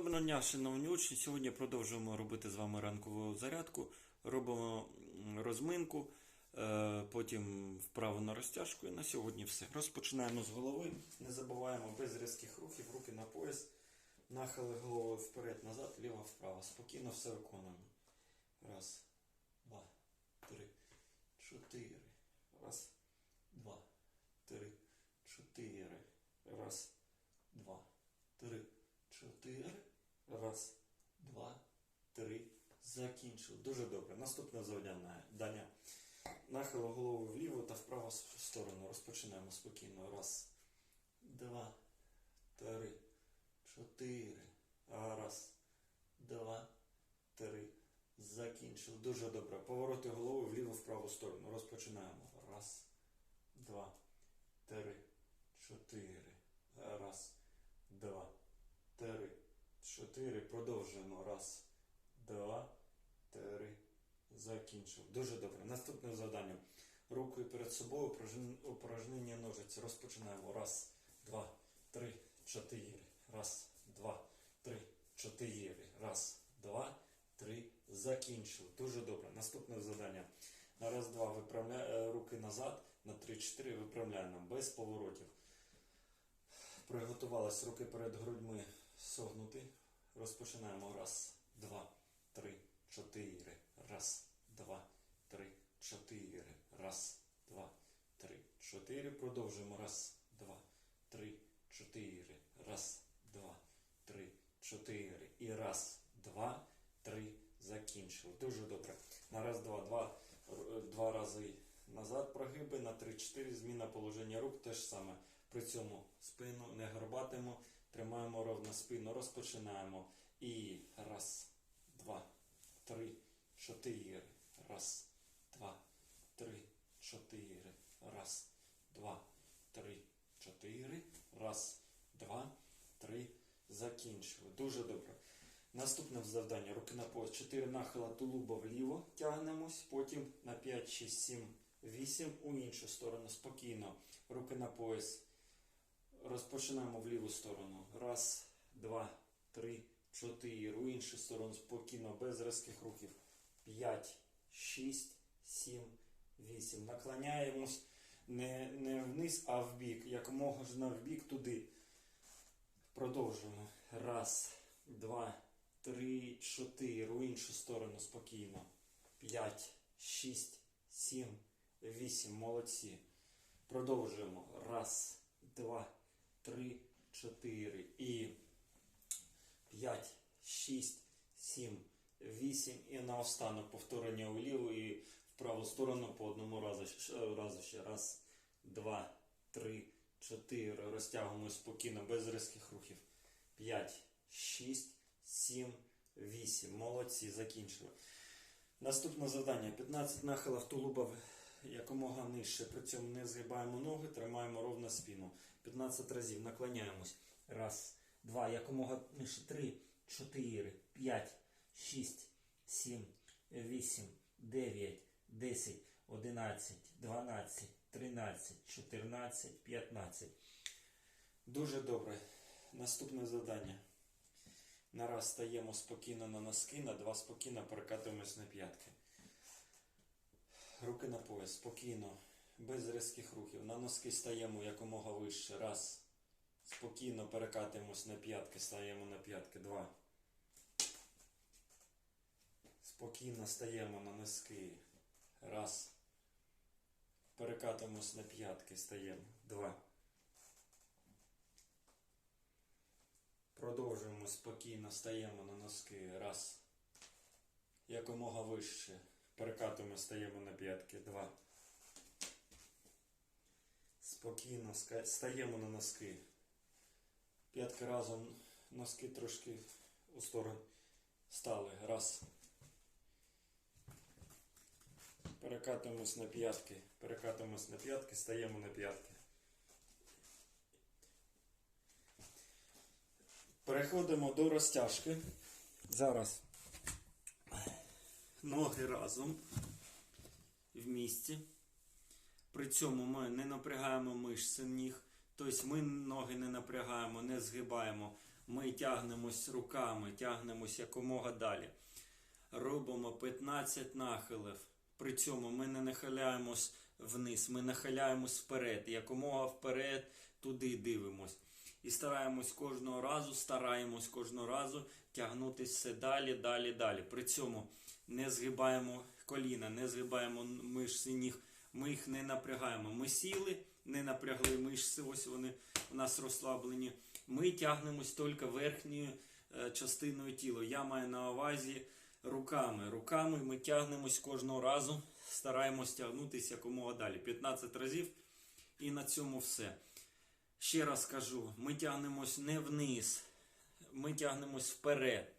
Доброго дня, шановні учні. Сьогодні продовжуємо робити з вами ранкову зарядку. Робимо розминку, е, потім вправу на розтяжку. І на сьогодні все. Розпочинаємо з голови. Не забуваємо без різких рухів, руки на пояс. Нахили головою вперед, назад, ліво, вправо. Спокійно все виконуємо. Раз, два, три, чотири. Раз, два, три, чотири. Раз, два, три, чотири. Раз, два, три. Закінчив. Дуже добре. Наступне завдання. Дання. Нахил голови вліво та вправо сторону. Розпочинаємо спокійно. Раз, два, три, чотири. Раз, два, три. Закінчив. Дуже добре. Повороти голови вліво в праву сторону. Розпочинаємо. Раз, два, три, чотири. Раз, два, три, чотири. Продовжуємо. Раз, два, три. Закінчив. Дуже добре. Наступне завдання. Рукою перед собою упражн- упражнення ножиць. Розпочинаємо. Раз, два, три, чотири. Раз, два, три, чотири. Раз, два, три. Закінчив. Дуже добре. Наступне завдання. На раз, два виправляємо руки назад. На три, чотири виправляємо. Без поворотів. Приготувались руки перед грудьми согнути. Розпочинаємо. Раз, два, три, чотири. Раз, два, три, чотири. Раз, два, три, чотири. Продовжуємо. Раз, два, три, чотири. Раз, два, три, чотири. І раз, два, три. Закінчили. Дуже добре. На раз, два, два, два рази назад прогиби, на три, чотири. Зміна положення рук теж саме. При цьому спину не горбатимо, тримаємо ровно спину, розпочинаємо. І раз, два, три, чотири. Раз, два, три, чотири. Раз, два, три, чотири. Раз, два, три. Закінчили. Дуже добре. Наступне завдання. Руки на пояс. 4 нахила тулуба вліво тягнемось, потім на 5, 6, 7, 8 у іншу сторону. Спокійно. Руки на пояс. Розпочинаємо в ліву сторону. Раз, два, три, чотири. У іншу сторону спокійно, без різких рухів. П'ять, шість, сім, вісім. Наклоняємось не, не вниз, а в бік. Якомога ж на в бік туди. Продовжуємо. Раз, два, три, чотири. У іншу сторону спокійно. П'ять, шість, сім, вісім. Молодці. Продовжуємо. Раз, два, три, чотири і п'ять, шість, сім, вісім. І наостанок повторення у ліву і в праву сторону по одному разу, разу ще. Раз, два, три, чотири. Розтягуємо спокійно, без різких рухів. П'ять, шість, сім, вісім. Молодці, закінчили. Наступне завдання. 15 нахилів тулуба якомога нижче. При цьому не згибаємо ноги, тримаємо ровно спину. 15 разів наклоняємось. Раз, два, якомога нижче. Три, чотири, п'ять, шість, сім, вісім, дев'ять, десять, одинадцять, дванадцять, тринадцять, чотирнадцять, п'ятнадцять. Дуже добре. Наступне завдання. На раз стаємо спокійно на носки, на два спокійно перекатуємось на п'ятки. Руки на пояс, спокійно, без різких рухів. На носки стаємо якомога вище. Раз. Спокійно перекатуємось на п'ятки, стаємо на п'ятки. Два. Спокійно стаємо на носки. Раз. Перекатуємось на п'ятки, стаємо. Два. Продовжуємо спокійно, стаємо на носки. Раз. Якомога вище. Перекатуємо, стаємо на п'ятки. Два. Спокійно стаємо на носки. П'ятки разом. Носки трошки у сторону стали. Раз. Перекатуємось на п'ятки. Перекатуємось на п'ятки, стаємо на п'ятки. Переходимо до розтяжки. Зараз ноги разом в місці. При цьому ми не напрягаємо мишці ніг. Тобто ми ноги не напрягаємо, не згибаємо. Ми тягнемось руками, тягнемось якомога далі. Робимо 15 нахилів. При цьому ми не нахиляємось вниз, ми нахиляємось вперед. Якомога вперед, туди дивимось. І стараємось кожного разу, стараємось кожного разу тягнутися все далі, далі, далі. При цьому не згибаємо коліна, не згибаємо мишці ніг. Ми їх не напрягаємо. Ми сіли, не напрягли мишці, ось вони у нас розслаблені. Ми тягнемось тільки верхньою е, частиною тіла. Я маю на увазі руками. Руками ми тягнемось кожного разу, стараємось тягнутися якомога далі. 15 разів і на цьому все. Ще раз кажу, ми тягнемось не вниз, ми тягнемось вперед.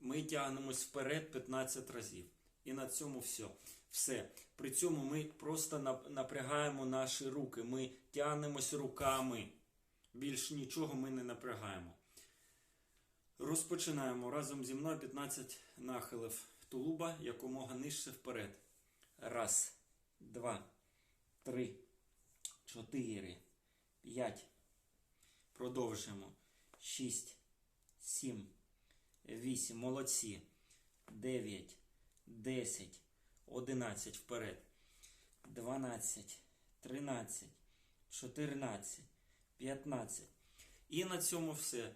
Ми тягнемось вперед 15 разів. І на цьому все. Все. При цьому ми просто напрягаємо наші руки. Ми тягнемось руками. Більш нічого ми не напрягаємо. Розпочинаємо разом зі мною 15 нахилів тулуба якомога нижче вперед. Раз, два, три, чотири, п'ять. Продовжуємо. Шість, сім, вісім. Молодці. Дев'ять, десять, одинадцять. Вперед. Дванадцять, тринадцять, чотирнадцять, п'ятнадцять. І на цьому все.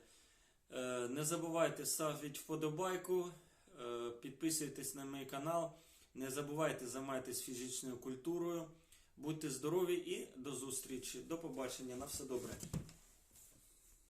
Е, Не забувайте ставити вподобайку, е, підписуйтесь на мій канал. Не забувайте займатися фізичною культурою. Будьте здорові і до зустрічі. До побачення. На все добре.